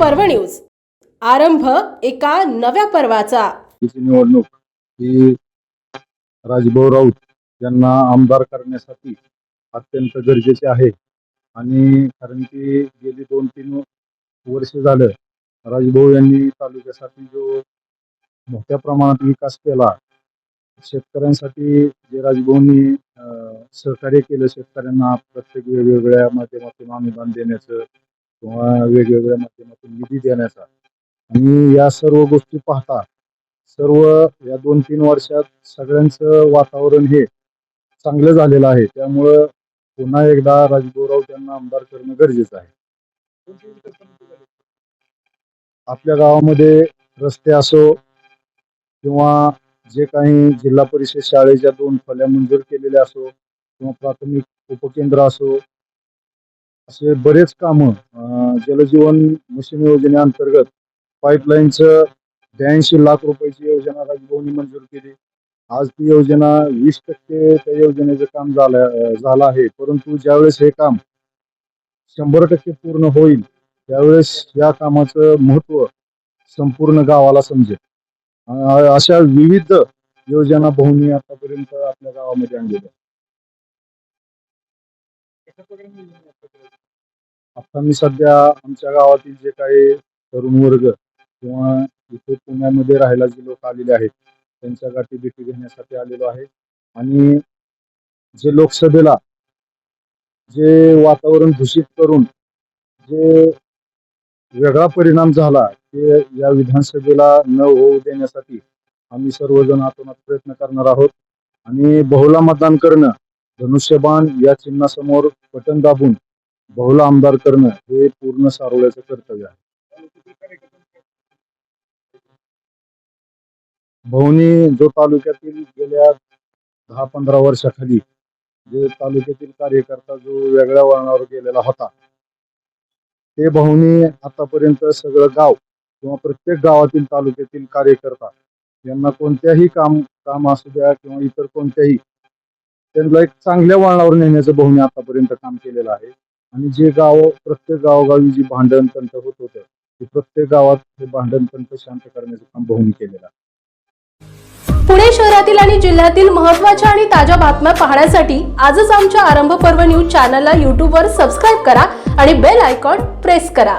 पर्व न्यूज. आरंभ एका नव्या पर्वाचा. निवडणूक ही राजभाऊ राऊत यांना आमदार करण्यासाठी अत्यंत गरजेचे आहे. आणि कारण की गेली दोन तीन वर्ष झालं राजभाऊ यांनी तालुक्यासाठी जो मोठ्या प्रमाणात विकास केला शेतकऱ्यांसाठी जे राजभाऊंनी सहकार्य केलं शेतकऱ्यांना प्रत्येक वेगवेगळ्या माध्यमातून अनुदान देण्याचं किंवा वेगवेगळ्या माध्यमातून निधी देण्याचा. आणि या सर्व गोष्टी पाहता सर्व या दोन तीन वर्षात सगळ्यांचं वातावरण हे चांगलं झालेलं आहे. त्यामुळं पुन्हा एकदा राजगोराव त्यांना आमदार करणं गरजेचं आहे. आपल्या गावामध्ये रस्ते असो किंवा जे काही जिल्हा परिषद शाळेच्या दोन फल्या मंजूर केलेल्या असो किंवा प्राथमिक उपकेंद्र असो असे बरेच कामं जलजीवन मिशन योजनेअंतर्गत पाईपलाईनचं ब्याऐंशी लाख रुपयाची योजना राजभवनी मंजूर केली. आज ती योजना वीस टक्के त्या योजनेचं काम झालं झालं आहे. परंतु ज्यावेळेस हे काम शंभर टक्के पूर्ण होईल त्यावेळेस या कामाचं महत्त्व संपूर्ण गावाला समजेल. अशा विविध योजना बहुनी आतापर्यंत आपल्या गावामध्ये आणलेल्या आता मी सध्या आमच्या गावातील जे काही तरुण वर्ग किंवा इथे पुण्यामध्ये राहायला जे लोक आलेले आहेत त्यांच्या गाठी भेटी घेण्यासाठी आलेलो आहे. आणि जे लोकसभेला जे वातावरण दूषित करून जे वेगळा परिणाम झाला ते या विधानसभेला न होऊ देण्यासाठी आम्ही सर्वजण आतोनात प्रयत्न करणार आहोत. आणि बहुला मतदान करणं धनुष्यबाण या चिन्हासमोर बटन दाबून बहुला आमदार करणं हे पूर्ण सारोळ्याचं कर्तव्य आहे. भवनी जो तालुक्यातील गेल्या दहा पंधरा वर्षाखाली जे तालुक्यातील कार्यकर्ता जो वेगळ्या वळणावर गेलेला होता ते भवनी आतापर्यंत सगळं गाव किंवा प्रत्येक गावातील तालुक्यातील कार्यकर्ता यांना कोणत्याही काम काम असू द्या किंवा इतर कोणत्याही त्यांना एक चांगल्या वळणावर नेण्याचं बहुमी आतापर्यंत काम केलेलं आहे. आणि जे गाव प्रत्येक गावोगावी जी भांडण तंट होत होतं ते प्रत्येक गावात हे भांडण तंट शांत करण्याचं काम बहुमी केलेलं आहे. पुणे शहरातील आणि जिल्ह्यातील महत्त्वाच्या आणि ताज्या बातम्या पाहण्यासाठी आजच आमच्या आरंभ पर्व न्यूज चॅनलला यूट्यूबवर सबस्क्राईब करा आणि बेल आयकॉन प्रेस करा.